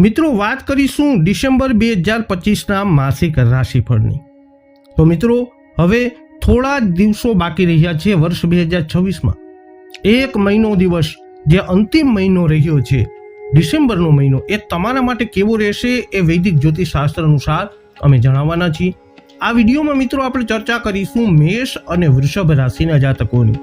મિત્રો, વાત કરીશું ડિસેમ્બર બે હજાર પચીસના માસિક રાશિફળની. તો મિત્રો, હવે થોડા જ દિવસો બાકી રહ્યા છે વર્ષ બે હજાર છવ્વીસમાં. એક મહિનો દિવસ જે અંતિમ મહિનો રહ્યો છે, ડિસેમ્બરનો મહિનો, એ તમારા માટે કેવો રહેશે એ વૈદિક જ્યોતિષશાસ્ત્ર અનુસાર અમે જણાવવાના છીએ. આ વિડીયોમાં મિત્રો આપણે ચર્ચા કરીશું મેષ અને વૃષભ રાશિના જાતકોની.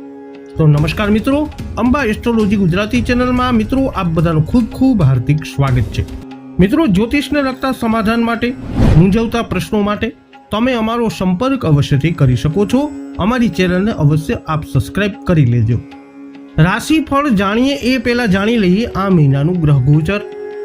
તો નમસ્કાર મિત્રો, અંબા એસ્ટ્રોલોજી ગુજરાતી ચેનલમાં. મિત્રો, આપ બધાનું ખૂબ ખૂબ હાર્દિક સ્વાગત છે. મિત્રો, જ્યોતિષને લગતા સમાધાન માટે, મૂંઝવતા પ્રશ્નો માટે તમે અમારો સંપર્ક અવશ્યથી કરી શકો છો. અમારી ચેનલને અવશ્ય આપ સબસ્ક્રાઇબ કરી લેજો. રાશિફળ જાણીએ એ પહેલા જાણી લઈએ આ મહિનાનું ગ્રહ ગોચર.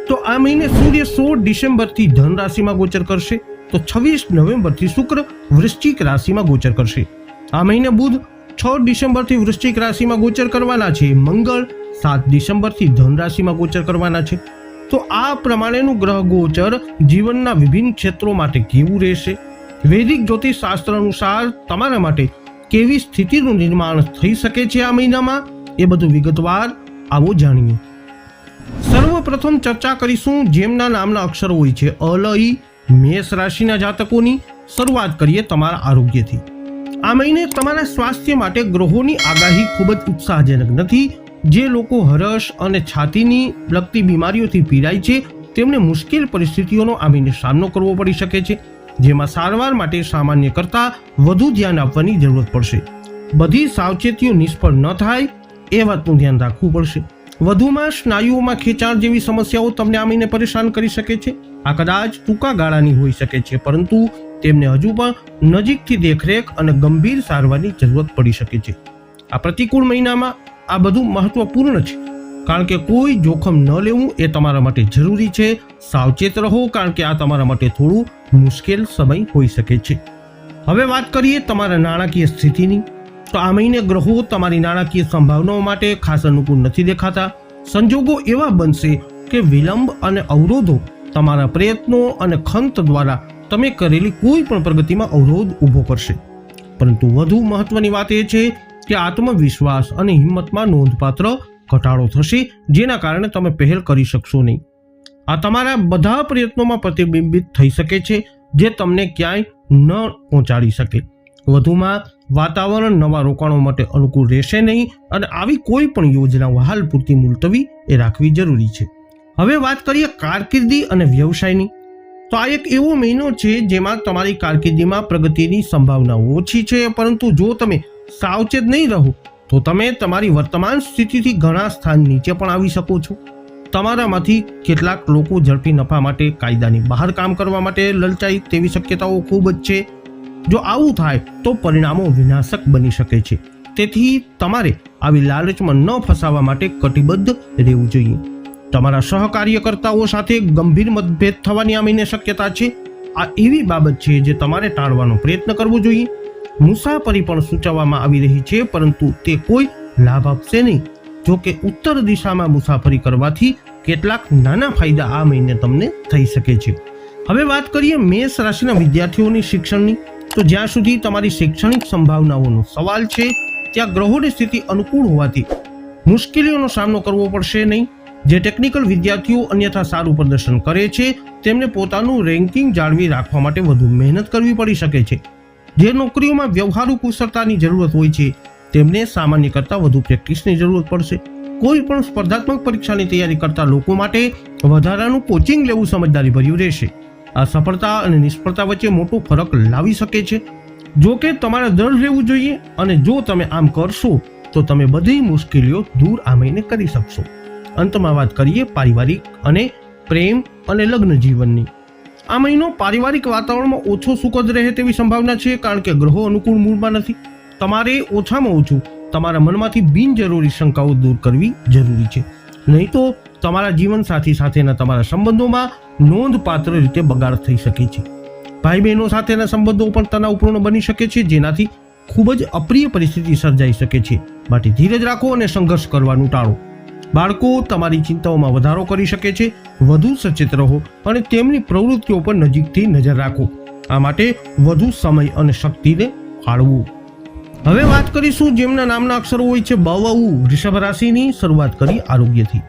તો આ મહિને સૂર્ય સોળ ડિસેમ્બરથી ધન રાશિમાં ગોચર કરશે. તો છવ્વીસ નવેમ્બરથી શુક્ર વૃશ્ચિક રાશિમાં ગોચર કરશે. આ મહિને બુધ છ ડિસેમ્બરથી વૃશ્ચિક રાશિમાં ગોચર કરવાના છે. મંગળ સાત ડિસેમ્બરથી ધન રાશિમાં ગોચર કરવાના છે. તો આ પ્રમાણેનું ગ્રહ ગોચર જીવનના વિભિન્ન ક્ષેત્રો માટે કેવું રહેશે? વૈદિક જ્યોતિષ શાસ્ત્ર અનુસાર તમારા માટે કેવી સ્થિતિનું નિર્માણ થઈ શકે છે આ મહિનામાં? એ બધું વિગતવાર આવો જાણીએ. સર્વપ્રથમ ચર્ચા કરીશું જેમના નામના અક્ષરો હોય છે અલઈ મેષ રાશિના જાતકોની. શરૂઆત કરીએ તમારા આરોગ્યથી. આ મહિને તમારા સ્વાસ્થ્ય માટે ગ્રહોની આગાહી ખૂબ જ ઉત્સાહજનક નથી જે લોકો હરસ અને છાતીની લગતી બીમારીઓથી પીડાય છે, તેમને મુશ્કેલ પરિસ્થિતિઓનો આવીને સામનો કરવો પડી શકે છે, જેમાં સારવાર માટે સામાન્ય કરતાં વધુ ધ્યાન આપવાની જરૂરત પડશે. બધી સાવચેતીઓ નિષ્ફળ ન થાય, એ વાતનું ધ્યાન રાખવું પડશે. વધુમાં સ્નાયુઓમાં ખેંચાણ જેવી સમસ્યાઓ તમને આમીને પરેશાન કરી શકે છે. આ કદાચ ટૂંકા ગાળાની હોઈ શકે છે, પરંતુ તેમને હજુ પણ નજીકથી દેખરેખ અને ગંભીર સારવારની જરૂરત પડી શકે છે. આ પ્રતિકૂળ મહિનામાં આ બધું મહત્વપૂર્ણ છે. કારણ કે કોઈ જોખમ ન લેવું એ તમારા માટે જરૂરી છે. સાવચેત રહો, કારણ કે આ તમારા માટે થોડું મુશ્કેલ સમય હોઈ શકે છે. હવે વાત કરીએ તમારા નાણાકીય સ્થિતિની. તો આ મહિને ગ્રહો તમારી નાણાકીય સંભાવનાઓ માટે ખાસ અનુકૂળ નથી દેખાતા. સંજોગો એવા બનશે કે વિલંબ અને અવરોધો તમારા પ્રયત્નો અને ખંત દ્વારા તમે કરેલી કોઈ પણ પ્રગતિમાં અવરોધ ઊભો કરશે. પરંતુ વધુ મહત્વની વાત એ છે કે આત્મવિશ્વાસ અને હિંમતમાં નોંધપાત્ર ઘટાડો થશે, જેના કારણે તમે પહેલ કરી શકશો નહીં. આ તમારા બધા પ્રયત્નોમાં પ્રતિબિંબિત થઈ શકે છે, જે તમને ક્યાંય ન પહોંચાડી શકે. વધુમાં, વાતાવરણ નવા રોકાણો માટે અનુકૂળ રહેશે નહીં અને આવી કોઈ પણ યોજનાઓ હાલ પૂરતી મુલતવી એ રાખવી જરૂરી છે. હવે વાત કરીએ કારકિર્દી અને વ્યવસાયની. તો આ એક એવો મહિનો છે જેમાં તમારી કારકિર્દીમાં પ્રગતિની સંભાવનાઓ ઓછી છે, પરંતુ જો તમે સાવચેત નહીં રહો, તો તમે તમારી વર્તમાન સ્થિતિથી ઘણા સ્થાન નીચે પણ આવી શકો છો. તમારામાંથી કેટલાક લોકો ઝડપી નફા માટે કાયદાની બહાર કામ કરવા માટે લલચાઈ તેવી શક્યતાઓ ખૂબ જ છે. જો આવું થાય, તો પરિણામો વિનાશક બની શકે છે. તેથી તમારે આવી લાલચમાં ન ફસાવા માટે કટિબદ્ધ રહેવું જોઈએ. તમારા સહકાર્યકર્તાઓ સાથે ગંભીર મતભેદ થવાની આમીને શક્યતા છે. આ એવી બાબત છે જે તમારે ટાળવાનો પ્રયત્ન કરવો જોઈએ. મુસાફરી પણ સૂચવવામાં આવી રહી છે, પરંતુ તે કોઈ લાભ આપશે નહીં. જો કે ઉત્તર દિશામાં મુસાફરી કરવાથી કેટલાક નાના ફાયદા આ મહિને તમને થઈ શકે છે. હવે વાત કરીએ મેષ રાશિના વિદ્યાર્થીઓની શિક્ષણની. તો જ્યાં સુધી તમારી શૈક્ષણિક સંભાવનાઓનો સવાલ છે, ત્યાં ગ્રહોની સ્થિતિ અનુકૂળ હોવાથી મુશ્કેલીઓનો સામનો કરવો પડશે નહીં. જે ટેકનિકલ વિદ્યાર્થીઓ અન્યથા સારું પ્રદર્શન કરે છે, તેમને પોતાનું રેન્કિંગ જાળવી રાખવા માટે વધુ મહેનત કરવી પડી શકે છે. જે નોકરીઓમાં વ્યવહારુ કુશળતાની જરૂરત હોય છે, તેમને સામાન્ય કરતાં વધુ પ્રેક્ટિસની જરૂરત પડશે. કોઈ પણ સ્પર્ધાત્મક પરીક્ષાની તૈયારી કરતા લોકો માટે વધારાનું કોચિંગ લેવું સમજદારી ભર્યું રહેશે. આ સફળતા અને નિષ્ફળતા વચ્ચે મોટો ફરક લાવી શકે છે. જો કે તમારે દર રહેવું જોઈએ અને જો તમે આમ કરશો, તો તમે બધી મુશ્કેલીઓ દૂર આ મહિને કરી શકશો. અંતમાં વાત કરીએ પારિવારિક અને પ્રેમ અને લગ્ન જીવનની. આ મહિનો પારિવારિક વાતાવરણમાં ઓછો સુખદ રહે તેવી સંભાવના છે, કારણ કે ગ્રહો અનુકૂળ મૂળમાં નથી. તમારે ઓછામાં ઓછું તમારા મનમાંથી બિનજરૂરી શંકાઓ દૂર કરવી જરૂરી છે. નહીં તો તમારા જીવનસાથી સાથેના તમારા સંબંધોમાં નોંધપાત્ર રીતે બગાડ થઈ શકે છે. ભાઈ બહેનો સાથેના સંબંધો પણ તણાવપૂર્ણ બની શકે છે, જેનાથી ખૂબ જ અપ્રિય પરિસ્થિતિ સર્જાઈ શકે છે. માટે ધીરજ રાખો અને સંઘર્ષ કરવાનું ટાળો. બાળકો તમારી ચિંતાઓમાં વધારો કરી શકે છે, વધુ સચેત રહો અને તેમની પ્રવૃત્તિઓ પર નજીકથી નજર રાખો. આ માટે વધુ સમય અને શક્તિને ફાળવું. હવે વાત કરીશું જેમના નામના અક્ષરો હોય છે, બવઉ. વૃષભ રાશિની શરૂઆત કરી આરોગ્યથી.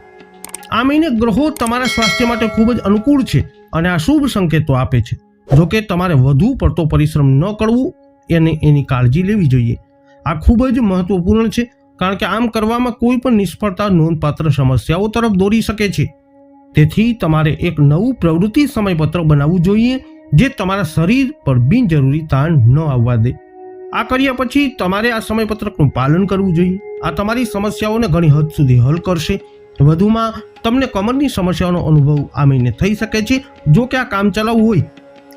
આ મહિને ગ્રહો તમારા સ્વાસ્થ્ય માટે ખૂબ જ અનુકૂળ છે અને આ શુભ સંકેતો આપે છે. જોકે તમારે વધુ પડતો પરિશ્રમ ન કરવું, એને એની કાળજી લેવી જોઈએ. આ ખૂબ જ મહત્વપૂર્ણ છે કારણ કે આમ કરવામાં કોઈ પણ નિષ્ફળતા નોંધપાત્ર સમસ્યાઓ તરફ દોરી શકે છે. તેથી તમારે એક નવું પ્રવૃત્તિ સમયપત્ર બનાવવું જોઈએ, જે તમારા શરીર પર બિનજરૂરી તાણ ન આવવા દે. આ કર્યા પછી તમારે આ સમયપત્રકનું પાલન કરવું જોઈએ. આ તમારી સમસ્યાઓને ઘણી હદ સુધી હલ કરશે. વધુમાં, તમને કમરની સમસ્યાઓનો અનુભવ આ મહિને થઈ શકે છે, જો કે આ કામ ચલાવવું હોય.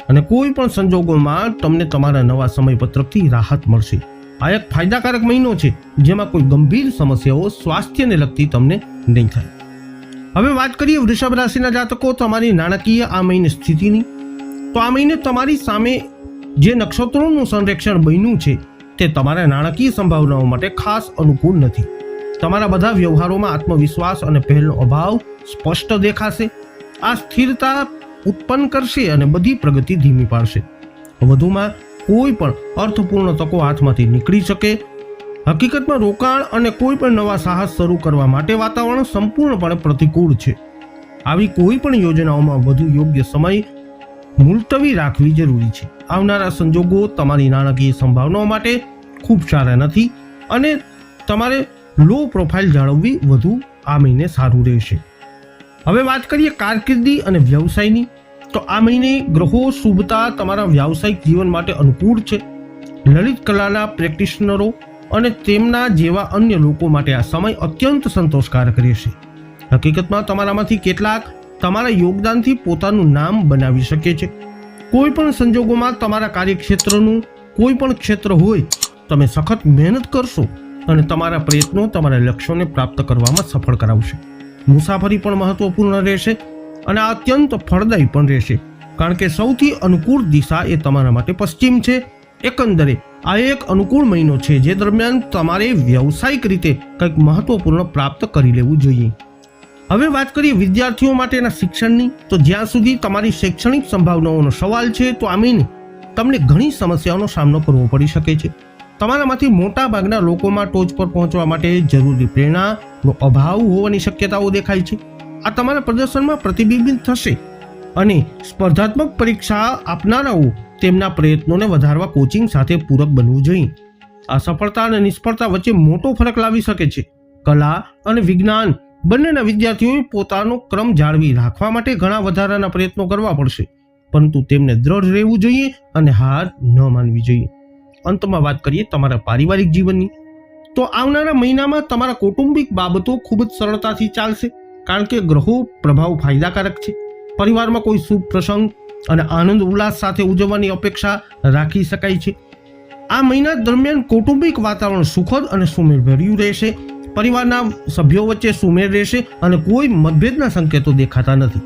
અને કોઈ પણ સંજોગોમાં તમને તમારા નવા સમયપત્રકથી રાહત મળશે. આ એક ફાયદાકારક મહિનો છે, જેમાં કોઈ ગંભીર સમસ્યાઓ સ્વાસ્થ્યને લગતી તમને નહીં થાય. હવે વાત કરીએ વૃષભ રાશિના જાતકો તમારી નાણાકીય આ મહિને સ્થિતિની. તો આ મહિને તમારી સામે જે નક્ષત્રોનું સંરક્ષણ બન્યું છે, તે તમારા નાણાકીય સંભાવનાઓ માટે ખાસ અનુકૂળ નથી. તમારા બધા વ્યવહારોમાં આત્મવિશ્વાસ અને પહેલનો અભાવ સ્પષ્ટ દેખાશે. આ સ્થિરતા ઉત્પન્ન કરશે અને બધી પ્રગતિ ધીમી પાડશે. વધુમાં કોઈ પણ અર્થપૂર્ણ તકો હાથમાંથી નીકળી શકે. હકીકતમાં રોકાણ અને કોઈ પણ નવા સાહસ શરૂ કરવા માટે વાતાવરણ સંપૂર્ણપણે પ્રતિકૂળ છે. આવી કોઈ પણ યોજનાઓમાં વધુ યોગ્ય સમય મુલતવી રાખવી જરૂરી છે. આવનારા સંજોગો તમારી નાણાકીય સંભાવનાઓ માટે ખૂબ સારા નથી અને તમારે લો પ્રોફાઇલ જાળવવી વધુ આ મહિને સારું રહેશે. હવે વાત કરીએ કારકિર્દી અને વ્યવસાયની. તો આ મહિને ગ્રહો શુભતા તમારા વ્યાવસાયિક જીવન માટે અનુકૂળ છે. લલિત કલાના પ્રેક્ટિશનરો અને તેમના જેવા અન્ય લોકો માટે આ સમય અત્યંત સંતોષકારક રહેશે. હકીકતમાં તમારામાંથી કેટલાક તમારા યોગદાનથી પોતાનું નામ બનાવી શકે છે. કોઈ પણ સંજોગોમાં તમારા કાર્યક્ષેત્રનું કોઈ પણ ક્ષેત્ર હોય, તમે સખત મહેનત કરશો અને તમારા પ્રયત્નો તમારા લક્ષ્યોને પ્રાપ્ત કરવામાં સફળ કરાવશે. મુસાફરી પણ મહત્વપૂર્ણ રહેશે. અને અત્યંત ફળદાયી પણ રહેશે. કારણ કે સૌથી અનુકૂળ દિશા એ તમારા માટે પશ્ચિમ છે. એકંદરે, આ એક અનુકૂળ મહિનો છે જે દરમિયાન તમારે વ્યવસાયિક રીતે કંઈક મહત્વપૂર્ણ પ્રાપ્ત કરી લેવું જોઈએ. હવે વાત કરીએ વિદ્યાર્થીઓ માટેના શિક્ષણની. તો જ્યાં સુધી તમારી શૈક્ષણિક સંભાવનાઓનો સવાલ છે, તો આ તમને ઘણી સમસ્યાઓનો સામનો કરવો પડી શકે છે. તમારામાંથી મોટા ભાગના લોકોમાં ટોચ પર પહોંચવા માટે જરૂરી પ્રેરણાનો અભાવ હોવાની શક્યતાઓ દેખાય છે. આ તમારા પ્રદર્શનમાં પ્રતિબિંબિત થશે અને સ્પર્ધાત્મક પરીક્ષા આપનારાઓ તેમના પ્રયત્નોને વધારવા કોચિંગ સાથે પૂરક બનવું જોઈએ. આ સફળતા અને નિષ્ફળતા વચ્ચે મોટો ફરક લાવી શકે છે. કલા અને વિજ્ઞાન બંનેના વિદ્યાર્થીઓએ પોતાનો ક્રમ જાળવી રાખવા માટે ઘણા વધારાના પ્રયત્નો કરવા પડશે, પરંતુ તેમને દ્રઢ રહેવું જોઈએ અને હાર ન માનવી જોઈએ. અંતમાં વાત કરીએ તમારા પારિવારિક જીવનની. તો આવનારા મહિનામાં તમારા કૌટુંબિક બાબતો ખૂબ જ સરળતાથી ચાલશે. કારણ કે ગ્રહો પ્રભાવ ફાયદાકારક છે. પરિવારમાં કોઈ શુભ પ્રસંગ અને આનંદ ઉલ્લાસ સાથે ઉજવવાની અપેક્ષા રાખી શકાય છે. આ મહિના દરમિયાન કૌટુંબિક વાતાવરણ સુખદ અને સુમેળભર્યું રહેશે. પરિવારના સભ્યો વચ્ચે સુમેળ રહેશે અને કોઈ મતભેદના સંકેતો દેખાતા નથી.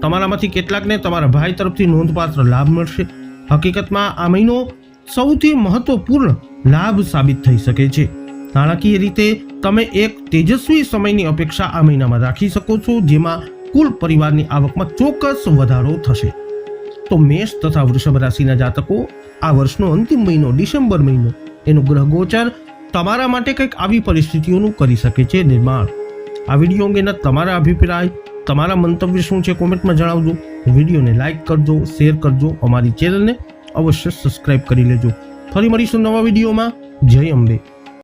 તમારામાંથી કેટલાકને તમારા ભાઈ તરફથી નોંધપાત્ર લાભ મળશે. હકીકતમાં આ મહિનો સૌથી મહત્વપૂર્ણ લાભ સાબિત થઈ શકે છે. નાણાકીય રીતે તમે એક તેજસ્વી સમયની અપેક્ષા આ મહિનામાં રાખી શકો છો, જેમાં કુલ પરિવારની આવકમાં ચોક્કસ વધારો થશે. તો મેષ તથા વૃષભ રાશિના જાતકો, આ વર્ષનો અંતિમ મહિનો ડિસેમ્બર મહિનો, એનું ગ્રહ ગોચર તમારા માટે કંઈક આવી પરિસ્થિતિઓનું કરી શકે છે નિર્માણ. આ વીડિયો અંગેના તમારા અભિપ્રાય, તમારા મંતવ્ય શું છે કોમેન્ટમાં જણાવજો. વિડીયોને લાઇક કરજો, શેર કરજો, અમારી ચેનલને અવશ્ય સબસ્ક્રાઇબ કરી લેજો. ફરી મળીશું નવા વિડીયોમાં. જય અંબે.